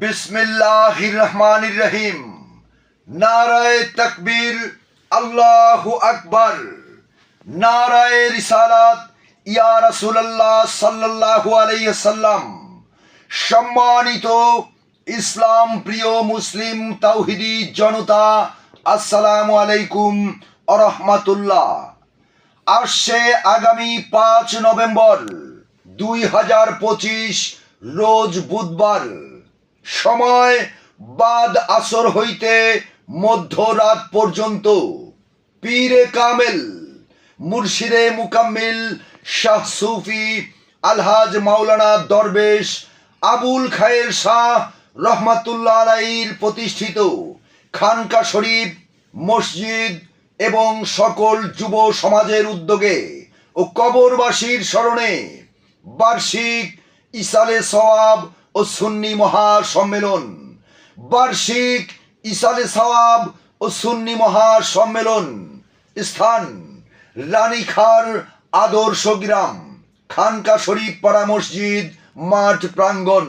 বিসমিল্লাহির রহমান রহিম নারায় তকবীর, আল্লাহু আকবর। নারায় রিসালাত, ইয়া রাসূলুল্লাহ সাল্লাল্লাহু আলাইসাল্লাম সম্মানিত ইসলাম প্রিয় মুসলিম তাওহিদি জনতা, আসসালামু আলাইকুম আরহামাতুল্লাহ আসছে আগামী পাঁচ নভেম্বর দুই হাজার পঁচিশ, রোজ বুধবার। সময় বাদ আসর হইতে মধ্যরাত পর্যন্ত। পীরে কামেল, মুর্শিদে মুকাম্মিল, শাহ সুফি, আলহাজ মাওলানা দরবেশ, আবুল খায়ের শাহ রহমাতুল্লাহ আলাইর প্রতিষ্ঠিত খানকা শরীফ, মসজিদ এবং সকল যুব সমাজের উদ্যোগে ও কবরবাসীর স্মরণে বার্ষিক ইসালে সওয়াব ও সুন্নি মহাসম্মেলন। বার্ষিক ইসালে সওয়াব ও সুন্নি মহাসম্মেলন। স্থান, রানীখার আদর্শ গ্রাম, খানকা শরীফ পাড়া মসজিদ, মাঠ প্রাঙ্গণ।